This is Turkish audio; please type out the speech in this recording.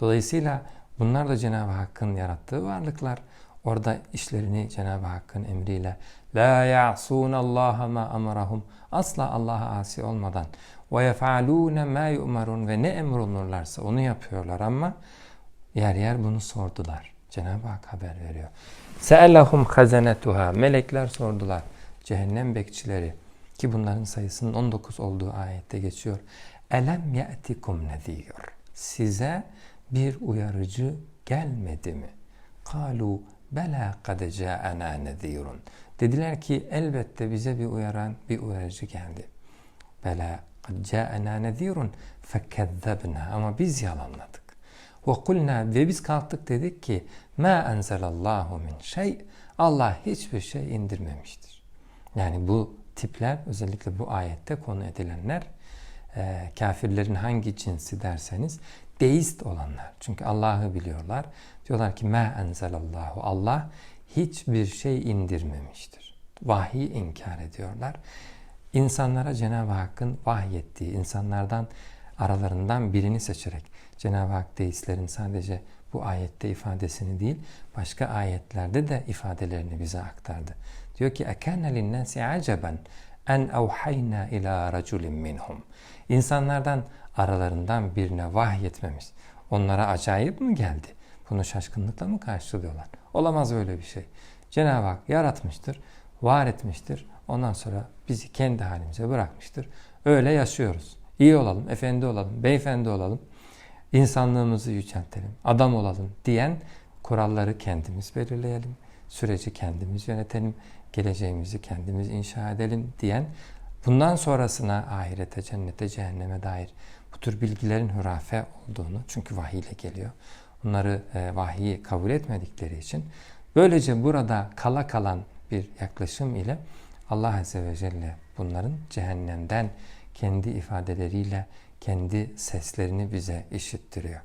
Dolayısıyla bunlar da Cenab-ı Hakk'ın yarattığı varlıklar. Orada işlerini Cenab-ı Hakk'ın emriyle la ya'sun Allah ma amarahum asla Allah'a asi olmadan ve yef'alun ma yu'marun ve ne emrolunurlarsa onu yapıyorlar ama yer yer bunu sordular. Cenab-ı Hak haber veriyor. Se'elahum hazanetuha melekler sordular. Cehennem bekçileri ki bunların sayısının 19 olduğu ayette geçiyor. Elem ye'tikum nezir. Size bir uyarıcı gelmedi mi? Kalu bela kad ca'ana nezirun. Dediler ki elbette bize bir uyaran bir uyarıcı geldi. Bela kad ca'ana nezirun fekezzebna ama biz yalanladık. Ve kulna ve biz kalktık dedik ki ma enzelallahu min şey Allah hiçbir şey indirmemiştir. Yani bu tipler özellikle bu ayette konu edilenler e, kafirlerin hangi cinsi derseniz deist olanlar. Çünkü Allah'ı biliyorlar. Diyorlar ki ma enzelallahu Allah hiçbir şey indirmemiştir. Vahiy inkar ediyorlar. İnsanlara Cenab-ı Hakk'ın vahyettiği, insanlardan aralarından birini seçerek Cenab-ı Hak deistlerin sadece bu ayette ifadesini değil, başka ayetlerde de ifadelerini bize aktardı. Diyor ki ekâne linnâsi aceben en evhayna ila raculin minhum. İnsanlardan aralarından birine vahyetmemiz onlara acayip mi geldi? Bunu şaşkınlıkla mı karşılıyorlar? Olamaz öyle bir şey. Cenab-ı Hak yaratmıştır, var etmiştir. Ondan sonra bizi kendi halimize bırakmıştır. Öyle yaşıyoruz. İyi olalım, efendi olalım, beyefendi olalım, insanlığımızı yüceltelim, adam olalım diyen kuralları kendimiz belirleyelim, süreci kendimiz yönetelim, geleceğimizi kendimiz inşa edelim diyen bundan sonrasına ahirete, cennete, cehenneme dair bu tür bilgilerin hurafe olduğunu çünkü vahiy ile geliyor. Bunları e, vahiyi kabul etmedikleri için böylece burada kala kalan bir yaklaşım ile Allah Azze ve Celle bunların cehennemden kendi ifadeleriyle kendi seslerini bize işittiriyor.